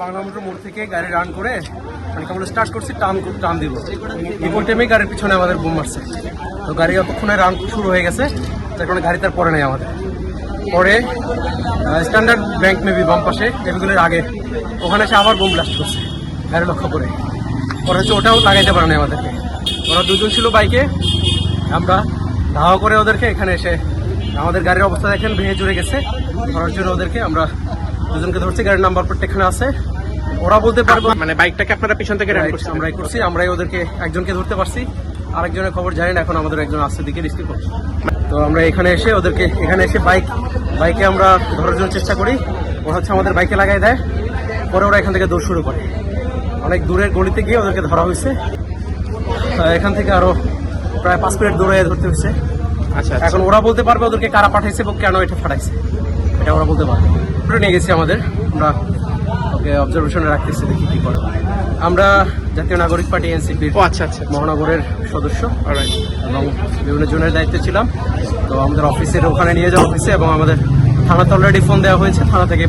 Bangla motor মোড় থেকে গাড়ি রান করে মানে কেবল স্টার্ট করছি, টান টান দিব। এই টাইমে গাড়ির পিছনে আমাদের বোম মারছে। তো গাড়ি অতক্ষণে রান শুরু হয়ে গেছে তার কারণে গাড়ি তার পরে নেই আমাদের। পরে স্ট্যান্ডার্ড ব্যাংক মেবি বাম পাশে, এগুলোর আগে। ওখানে এসে আবার বোম ব্লাস্ট করছে, গাড়ি লক্ষ্য করে। পরে হচ্ছে ওটাও লাগাইতে পারে না আমাদেরকে। ওরা দুজন ছিল বাইকে আমরা ধাওয়া করে ওদেরকে এখানে এসে আমাদের গাড়ির অবস্থা দেখেন ভেঙে চড়ে গেছে। ধরার জন্য ওদেরকে আমরা দুজনকে ধরছি গাড়ির নাম্বার প্লেট এখানে আছে। ওরা বলতে পারব মানে বাইকটাকে আপনারা পিছন থেকে আমরাই করছি আমরাই ওদেরকে একজনকে ধরতে পারছি। আরেকজনের খবর জানি না এখন আমাদের একজন আসছে দিকে রিস্কি করছে। তো আমরা এখানে এসে ওদেরকে এখানে এসে বাইক বাইকে আমরা ধরার জন্য চেষ্টা করি। ওরা হচ্ছে আমাদের বাইকে লাগাই দেয়। পরে ওরা এখান থেকে দৌড় শুরু করে। অনেক দূরের গলিতে গিয়ে ওদেরকে ধরা হয়েছে। এখান থেকে আরও প্রায় পাঁচ মিনিট দৌড়ে ধরতে হয়েছে। এখন ওরা বলতে পারবে ওদেরকে কারা পাঠাইছে এবং কেন এটা ফাটাইছে। এটা ওরা বলতে পারবে। ওটা নিয়ে গেছি আমাদের। আমরা ওকে অবজারভেশনে রাখতেছি দেখি কি করে। আমরা জাতীয় নাগরিক পার্টি এনসিপির ও আচ্ছা আচ্ছা মহানগরের সদস্য। এবং বিভিন্ন জনের দায়িত্বে ছিলাম। তো আমাদের অফিসের ওখানে নিয়ে যাওয়া অফিসে এবং আমাদের থানাতে অলরেডি ফোন দেওয়া হয়েছে। থানা থেকে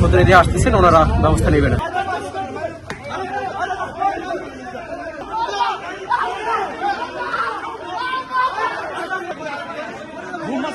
প্রতিনিধি আসতেছেন ওনারা ব্যবস্থা নেবেন।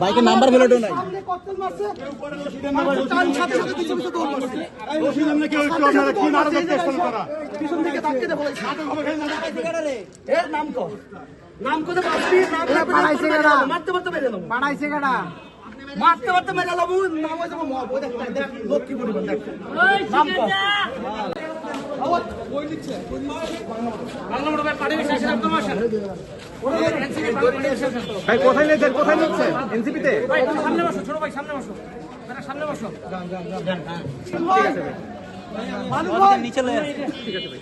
বাইকের নাম্বার প্লেটও নাই। নাম করে। মারবি নাম পাড়াইছে কেডা? মারতে মারতে মেরে দেবো। মারতে মারতে মেরে দেবো। নাম হয়ে যাব ওই দেখ দেখ লক্ষ্মী পরিবার দেখ। নাম ভাই কোথায় নিয়েছেন কোথায় নিচ্ছেন এনসিপিতে? সামনে বসো ছোট ভাই সামনে বসো। সামনে বসো। ঠিক আছে ভাই। নিচে